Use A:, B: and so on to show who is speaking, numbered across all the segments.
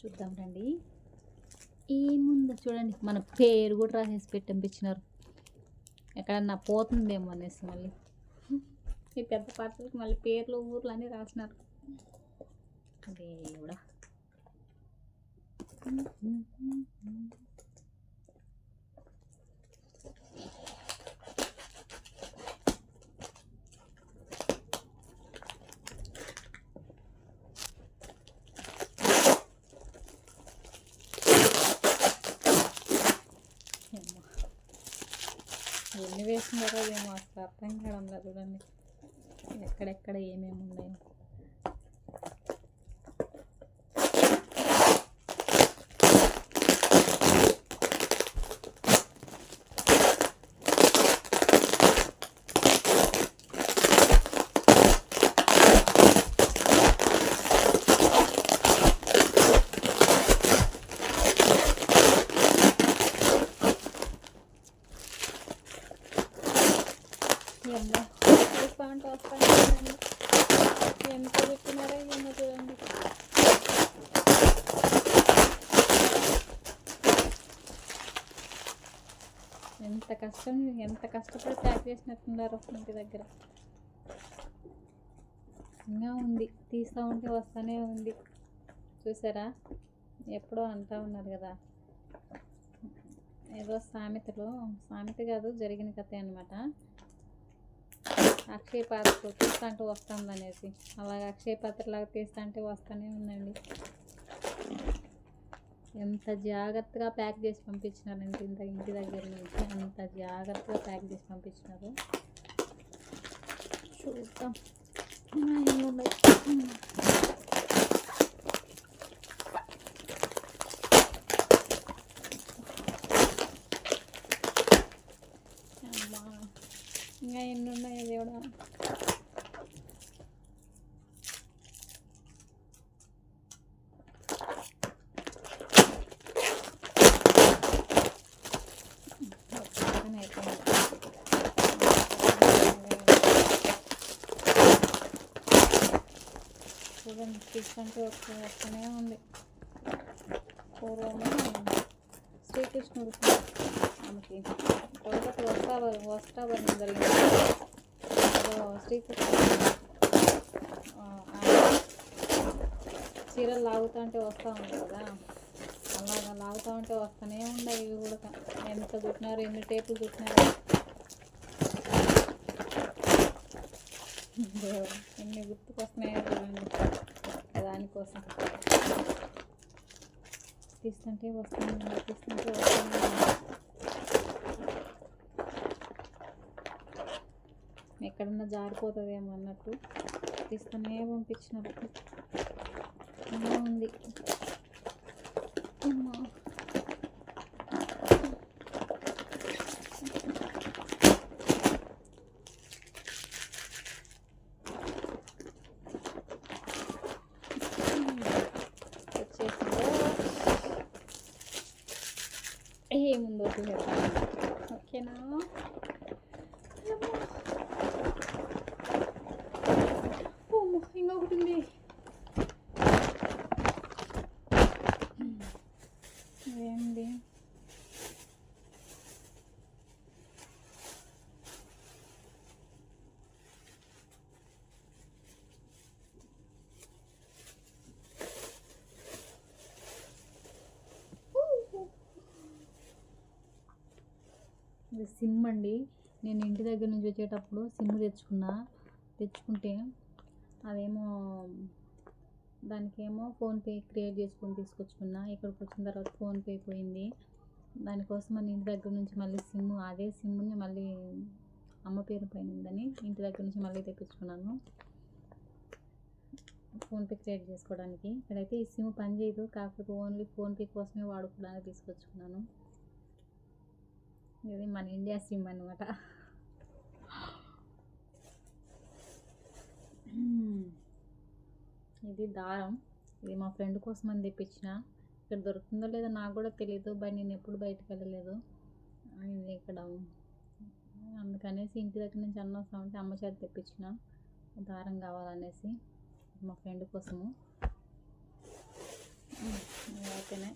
A: చూద్దాం రండి ఏముందో చూడండి మన పేరు కూడా రాసేసి పెట్టంపించినారు. ఎక్కడన్నా పోతుందేమో అనేసి మళ్ళీ. ఈ పెద్ద పాత్రలకు మళ్ళీ పేర్లు ఊర్లు అన్నీ రాసినారు. దేవుడా అమ్మా. ఎన్ని వేసినారో ఏమో అసలు అర్థం కావడం లేదు చూడండి. ఎక్కడెక్కడ ఏమేమి ఉన్నాయో ఏమో వస్తాంటే వస్తాంటే ఎంత పెట్టినారో ఏమో చూడండి ఎంత కష్టం ఎంత కష్టపడి ప్యాక్ చేసినట్టున్నారు ఇంటి దగ్గర. ఇంకా ఉంది తీస్తూ ఉంటే వస్తూనే ఉంది. చూసారా? ఎప్పుడో అంటూ ఉన్నారు కదా. ఏదో సామెతలో సామెత కాదు జరిగిన కథ అనమాట అక్షయ పాత్ర తీస్తాంటే వస్తుంది అనేసి అలాగ అక్షయ పాత్రలాగా తీస్తా అంటే వస్తూనే ఉందండి. ఎంత జాగ్రత్తగా ప్యాక్ చేసి పంపించినారంటే ఇంత ఇంటి దగ్గర నుంచి. అంత జాగ్రత్తగా ప్యాక్ చేసి పంపించినారు. చూద్దాం. ఇంకా ఎన్ని ఉన్నాయో దేవుడా? చూడండి తీసుకుంటూ వస్తూనే ఉంది. పూర్వము శ్రీకృష్ణుడు ఆమెకి తొలగతి వస్తా వస్తావని జరిగింది శ్రీకృష్ణుడు ఆయన చీరలు లాగుతూ ఉంటే వస్తూ ఉంది కదా. అలాగా లాగుతూ ఉంటే వస్తూనే ఉండవు ఇవి కూడా. ఎంత చుట్టినారు ఎన్ని టేపులు చుట్టినారు. ఎన్ని గుర్తుకొస్తున్నాయో చూడండి. దానికోసం. తీస్తుంటే వస్తుంది తీస్తుంటే వస్తుంది. ఎక్కడన్నా జారిపోతుందేమో అన్నట్టు తీస్తూనే పంపించినప్పుడు. ఉంది. అమ్మా. ఏముందో చూసేస్తాను ఓకేనా అమ్మో, ఇంకొకటి ఉంది ఏంది ఇది సిమ్ అండి. నేను ఇంటి దగ్గర నుంచి వచ్చేటప్పుడు సిమ్ తెచ్చుకున్నా. తెచ్చుకుంటే అదేమో దానికేమో ఫోన్పే క్రియేట్ చేసుకొని తీసుకొచ్చుకున్నా. ఇక్కడికి వచ్చిన తర్వాత ఫోన్పే పోయింది. దానికోసం మన ఇంటి దగ్గర నుంచి మళ్ళీ సిమ్ అదే సిమ్ని మళ్ళీ అమ్మ పేరు పైన ఉందని ఇంటి దగ్గర నుంచి మళ్ళీ తెప్పించుకున్నాను. ఫోన్పే క్రియేట్ చేసుకోవడానికి. ఇక్కడైతే ఈ సిమ్ పనిచేయదు కాకపోతే ఓన్లీ ఫోన్పే కోసమే వాడుకోవడానికి తీసుకొచ్చుకున్నాను. ఇది మన ఇండియా సిమ్ అనమాట ఇది దారం. ఇది మా ఫ్రెండ్ కోసం అని తెప్పించిన. ఇక్కడ దొరుకుతుందో లేదో నాకు కూడా తెలియదు బట్ నేను ఎప్పుడు బయటకు వెళ్ళలేదు. ఇది ఇక్కడ అందుకనేసి ఇంటి దగ్గర నుంచి అన్న వస్తామంటే అమ్మ చేత తెప్పించిన. దారం కావాలనేసి మా ఫ్రెండ్ కోసము. ఓకేనే.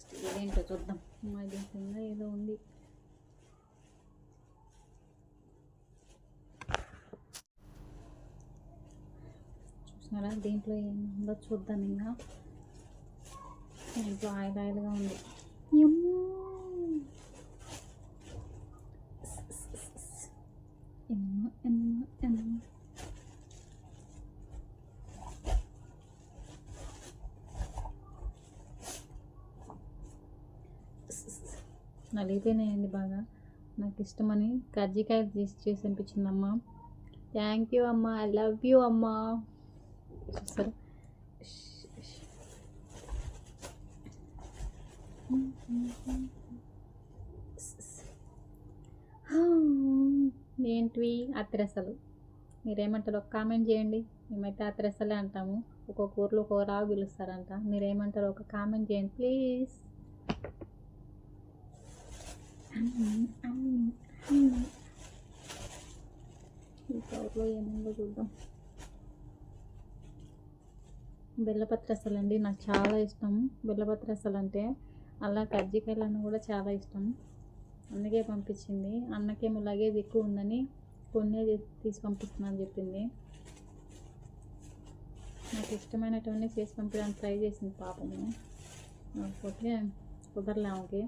A: నెక్స్ట్ ఇదేంటో చూద్దాం. మా కింద ఏదో ఉంది. చూసినారా? దీంట్లో ఏముందో చూద్దాం ఇంకా. దీంట్లో ఆయిల్ ఆయిల్గా ఉంది. నలిగిపోయినాయండి బాగా. నాకు ఇష్టమని కజ్జికాయలు తీసి చేసి అనిపించిందమ్మా. థ్యాంక్ యూ అమ్మా. ఐ లవ్ యూ అమ్మా. సరే. ఏంటివి? అత్రెసలు. మీరేమంటారు? ఒక కామెంట్ చేయండి. మేమైతే అత్రెసలే అంటాము. ఒక్కొక్క ఊర్లో ఒక్కొక్క రావు పిలుస్తారంట. మీరేమంటారు? ఒక కామెంట్ చేయండి ప్లీజ్ ఈ కవర్లో ఏముందో చూద్దాం బెల్లపత్రసలు అండి నాకు చాలా ఇష్టం. బెల్లపత్రసలు అంటే అలా కజ్జికాయలు కూడా చాలా ఇష్టం. అందుకే పంపించింది. అన్నకేమో లగేజ్ ఎక్కువ ఉందని కొన్నే తీసి పంపిస్తున్నాను చెప్పింది. నాకు ఇష్టమైనటువంటి చేసి పంపించడానికి ట్రై చేసింది పాపము. కుదరలేమకి కుదరలే ఆమెకి.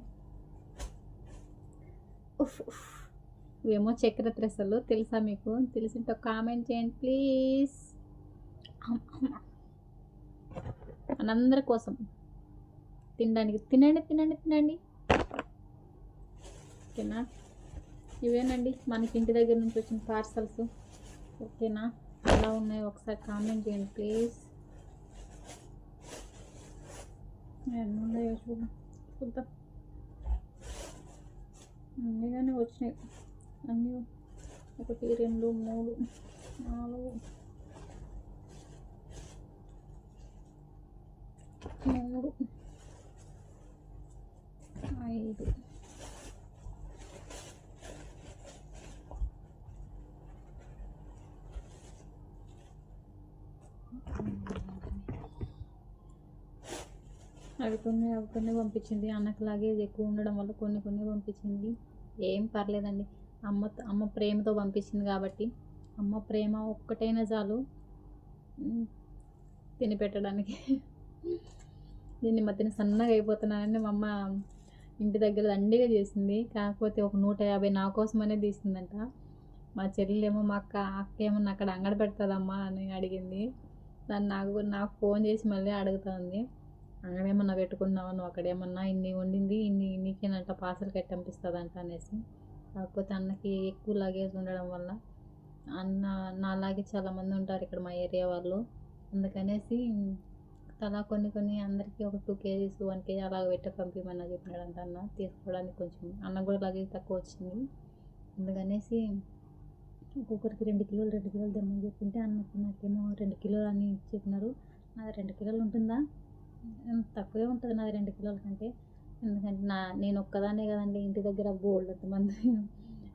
A: ఉఫ్ ఉఫ్. ఇవేమో చక్కెర త్రెసలు తెలుసా మీకు? తెలిసింటే ఒక కామెంట్ చేయండి ప్లీజ్. మనందరి కోసం తినడానికి తినండి తినండి తినండి. ఓకేనా? ఇవేనండి మనకి ఇంటి దగ్గర నుంచి వచ్చిన పార్సల్స్. ఓకేనా? ఎలా ఉన్నాయో ఒకసారి కామెంట్ చేయండి ప్లీజ్. ఎన్ని ఉన్నాయో చూద్దాం చూద్దాం. అన్నీగానే వచ్చినాయి. అన్నీ ఒకటి రెండు మూడు నాలుగు మూడు ఐదు అవి కొన్ని అవి కొన్ని పంపించింది. అన్నకు లాగేజ్ ఎక్కువ ఉండడం వల్ల కొన్ని కొన్ని పంపించింది. ఏం పర్లేదండి. అమ్మ అమ్మ ప్రేమతో పంపించింది కాబట్టి అమ్మ ప్రేమ ఒక్కటైనా చాలు. తినిపెట్టడానికి తిని పెట్టడానికి. మధ్యన సన్నగా అయిపోతున్నానని మా అమ్మ ఇంటి దగ్గర దండిగా చేసింది. కాకపోతే ఒక నూట యాభై నా కోసమనే తీసిందంట. మా చెల్లెలేమో మా అక్క అక్క ఏమో అక్కడ అంగడ పెడుతుందమ్మా అని అడిగింది. దాన్ని నాకు నాకు ఫోన్ చేసి మళ్ళీ అడుగుతుంది. అంగడేమన్నా పెట్టుకున్నావా? నువ్వు అక్కడేమన్నా ఇన్ని వండింది ఇన్ని నీకేనంట పార్సల్ కట్టి పంపిస్తుందంట అనేసి. కాకపోతే అన్నకి ఎక్కువ లగేజ్ ఉండడం వల్ల అన్న నాలాగే చాలామంది ఉంటారు ఇక్కడ మా ఏరియా వాళ్ళు. అందుకనేసి తలా కొన్ని కొన్ని అందరికీ ఒక టూ కేజీస్ వన్ కేజీ అలాగ పెట్టి పంపిమన్నా చెప్పినాడంట అన్న. తీసుకోవడానికి కొంచెం అన్న కూడా లగేజ్ తక్కువ వచ్చింది. అందుకనేసి ఒక్కొక్కరికి రెండు కిలోలు రెండు కిలోలు తెమ్మని చెప్పింటే అన్నకు నాకేమో రెండు కిలోలు అని చెప్పినారు. నాది రెండు కిలోలు ఉంటుందా? తక్కువే ఉంటుంది నాది రెండు కిలోల కంటే. ఎందుకంటే నా నేను ఒక్కదాన్నే కదండి ఇంటి దగ్గర బోల్డ్ మంది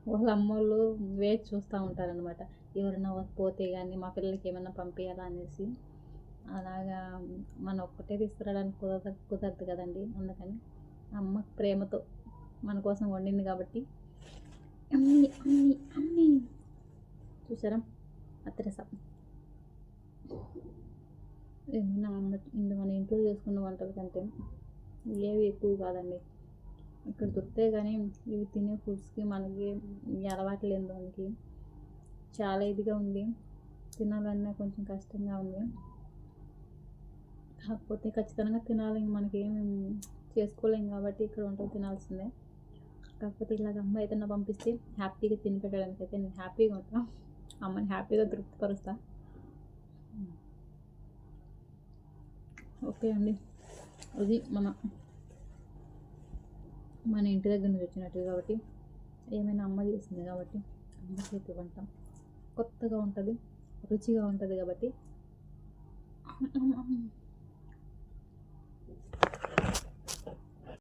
A: వాళ్ళ అమ్మోళ్ళు వేచి చూస్తూ ఉంటారనమాట ఎవరైనా పోతే కానీ మా పిల్లలకి ఏమైనా పంపించాలా అనేసి. అలాగా మనం ఒక్కటే తీసుకురావడానికి కుదరదు కుదరదు కదండి. అందుకని అమ్మ ప్రేమతో మన కోసం వండింది కాబట్టి. అమ్మి అమ్మి అమ్మి. చూసారా? అత్రసం ఏమైనా అమ్మ ఇందు మన ఇంట్లో చేసుకున్న వంటల కంటే ఏవి ఎక్కువ కాదండి. ఇక్కడ దొరుకుతాయి కానీ ఇవి తినే ఫుడ్స్కి మనకి అలవాటు లేని దానికి చాలా ఇదిగా ఉంది. తినాలన్నా కొంచెం కష్టంగా ఉంది. కాకపోతే ఖచ్చితంగా తినాలి. మనకి ఏం చేసుకోలేం కాబట్టి ఇక్కడ వంటలు తినాల్సిందే. కాకపోతే ఇలాగ అమ్మ ఏదైనా పంపిస్తే హ్యాపీగా తిని పెట్టడానికి అయితే నేను హ్యాపీగా ఉంటాను అమ్మని హ్యాపీగా తృప్తిపరుస్తాను ఓకే అండి. అది మన మన ఇంటి దగ్గర నుంచి వచ్చినట్టు కాబట్టి ఏమైనా అమ్మ చేసింది కాబట్టి అమ్మ చేతి వంట కొత్తగా ఉంటుంది రుచిగా ఉంటుంది కాబట్టి